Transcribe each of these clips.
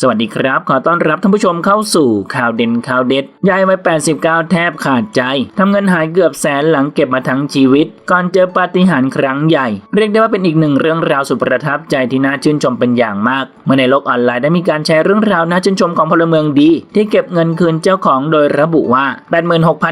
สวัสดีครับ ขอต้อนรับท่านผู้ชมเข้าสู่ข่าวเด่นข่าวเด็ด ยายวัย 89 แทบขาดใจ ทำเงินหายเกือบแสนหลังเก็บมาทั้งชีวิต ก่อนเจอปาฏิหาริย์ครั้งใหญ่ เรียกได้ว่าเป็นอีกหนึ่งเรื่องราวสุดประทับใจที่น่าชื่นชมเป็นอย่างมาก เมื่อในโลกออนไลน์ได้มีการแชร์เรื่องราวน่าชื่นชมของพลเมืองดี ที่เก็บเงินคืนเจ้าของโดยระบุว่า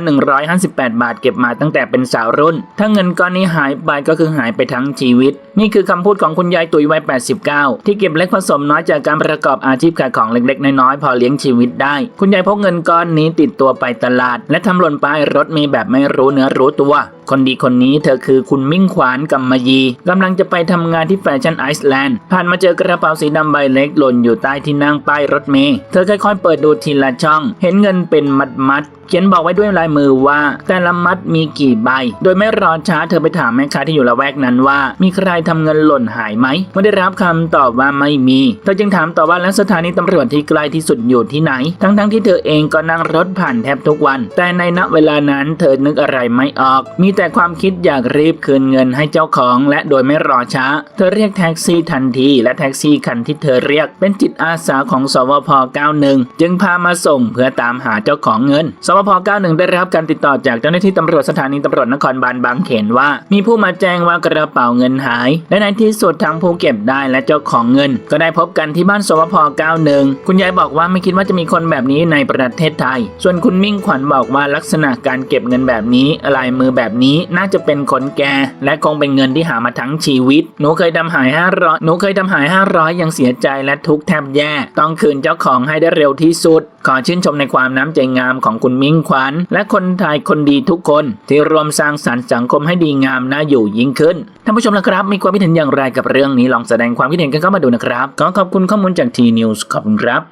86,158 บาทเก็บมาตั้งแต่เป็นสาวรุ่น ถ้าเงินก้อนนี้หายไปก็คือหายไปทั้งชีวิต นี่คือคำพูดของคุณยายตุ๋ยวัย 89 ที่เก็บเล็กผสมน้อยจากการประกอบอาชีพขายของเล็กๆ น้อยๆ พอเลี้ยงชีวิตได้ คุณยายพกเงินก้อนนี้ติดตัวไปตลาด และทำหล่นป้ายรถมีแบบไม่รู้เนื้อรู้ตัวคนดีคนนี้เธอคือคุณมิ่งขวานกำมะยีกำลังจะไปทำงานที่แฟชั่นไอซ์แลนด์ผ่านมาเจอกระเป๋าสีดำใบเล็กหล่นอยู่ใต้ที่นั่งป้ายรถเมล์เธอค่อยๆเปิดดูทีละช่อง เห็นเงินเป็นมัดๆเขียนบอกไว้ด้วยลายมือว่า แต่ละมัดมีกี่ใบ โดยไม่รอช้าเธอไปถามแม่ค้าที่อยู่ละแวกนั้นว่า มีใครทำเงินหล่นหายไหมเมื่อได้รับคำตอบว่าไม่มี เธอจึงถามต่อว่าแล้วสถานีตำรวจที่ใกล้ที่สุดอยู่ที่ไหน ทั้งๆที่เธอเองก็นั่งรถผ่านแทบทุกวัน แต่ในณเวลานั้นเธอนึกอะไรไม่ออก มีแต่ความคิดอยากรีบคืนเงินให้เจ้าของและโดยไม่รอช้า เธอเรียกแท็กซี่ทันทีและแท็กซี่คันที่เธอเรียกเป็นจิตอาสาของสวพ 91 จึงพามาส่งเพื่อตามหาเจ้าของเงิน สวพ 91 ได้รับการติดต่อจากเจ้าหน้าที่ตำรวจสถานีตำรวจนครบาลบางเขนว่า มีผู้มาแจ้งว่ากระเป๋าเงินหาย และในที่สุดทั้งผู้เก็บได้และเจ้าของเงิน ก็ได้พบกันที่บ้านสวพ 91 คุณยายบอกว่าไม่คิดว่าจะมีคนแบบนี้ในประเทศไทย ส่วนคุณมิ่งขวัญบอกว่าลักษณะการเก็บเงินแบบนี้ลายมือแบบนี้น่าจะเป็นคนแก่และคงเป็นเงินที่หามาทั้งชีวิต หนูเคยทำหาย 500 หนูเคยทำหาย 500 ยังเสียใจและทุกข์แทบแย่ ต้องคืนเจ้าของให้ได้เร็วที่สุด ขอชื่นชมในความน้ำใจงามของคุณมิ่งขวัญและคนไทยคนดีทุกคน ที่รวมสร้างสรรค์สังคมให้ดีงามน่าอยู่ยิ่งขึ้นท่านผู้ชมนะครับ มีความคิดเห็นอย่างไรกับเรื่องนี้ลองแสดงความคิดเห็นกันเข้ามาดูนะครับขอขอบคุณข้อมูลจากทีนิวส์ขอบคุณครับ